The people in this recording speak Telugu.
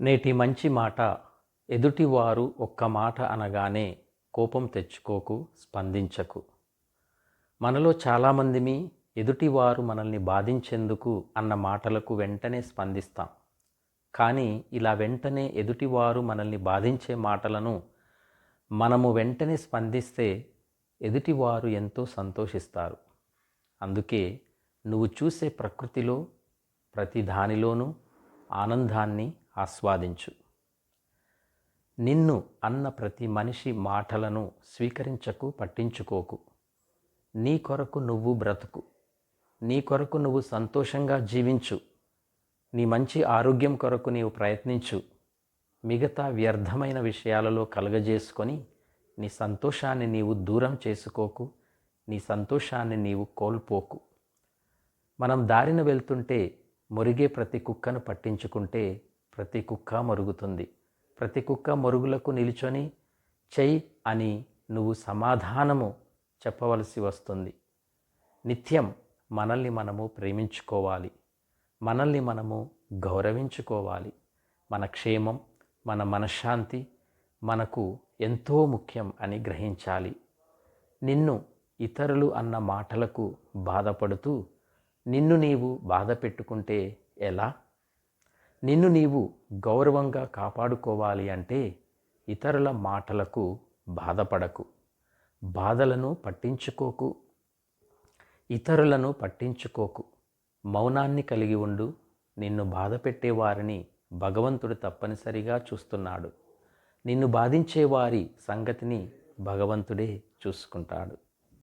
నేటి మంచి మాట ఎదుటివారు ఒక్క మాట అనగానే కోపం తెచ్చుకోకు స్పందించకు. మనలో చాలామందిమి ఎదుటివారు మనల్ని బాధించేందుకు అన్న మాటలకు వెంటనే స్పందిస్తాం. కానీ ఇలా వెంటనే ఎదుటివారు మనల్ని బాధించే మాటలను మనము వెంటనే స్పందిస్తే ఎదుటివారు ఎంతో సంతోషిస్తారు. అందుకే నువ్వు చూసే ప్రకృతిలో ప్రతి దానిలోనూ ఆనందాన్ని ఆస్వాదించు. నిన్ను అన్న ప్రతి మనిషి మాటలను స్వీకరించకు పట్టించుకోకు. నీ కొరకు నువ్వు బ్రతుకు. నీ కొరకు నువ్వు సంతోషంగా జీవించు. నీ మంచి ఆరోగ్యం కొరకు నీవు ప్రయత్నించు. మిగతా వ్యర్థమైన విషయాలలో కలగజేసుకొని నీ సంతోషాన్ని నీవు దూరం చేసుకోకు నీ సంతోషాన్ని నీవు కోల్పోకు. మనం దారిన వెళ్తుంటే మురిగే ప్రతి కుక్కను పట్టించుకుంటే ప్రతి కుక్క మరుగుతుంది. ప్రతి కుక్క మరుగులకు నిలుచొని చెయ్యి అని నువ్వు సమాధానము చెప్పవలసి వస్తుంది. నిత్యం మనల్ని మనము ప్రేమించుకోవాలి. మనల్ని మనము గౌరవించుకోవాలి. మన క్షేమం మన మనశ్శాంతి మనకు ఎంతో ముఖ్యం అని గ్రహించాలి. నిన్ను ఇతరులు అన్న మాటలకు బాధపడుతూ నిన్ను నీవు బాధ పెట్టుకుంటే ఎలా? నిన్ను నీవు గౌరవంగా కాపాడుకోవాలి అంటే ఇతరుల మాటలకు బాధపడకు. బాధలను పట్టించుకోకు. ఇతరులను పట్టించుకోకు. మౌనాన్ని కలిగి ఉండు. నిన్ను బాధ పెట్టేవారిని భగవంతుడు తప్పనిసరిగా చూస్తున్నాడు. నిన్ను బాధించేవారి సంగతిని భగవంతుడే చూసుకుంటాడు.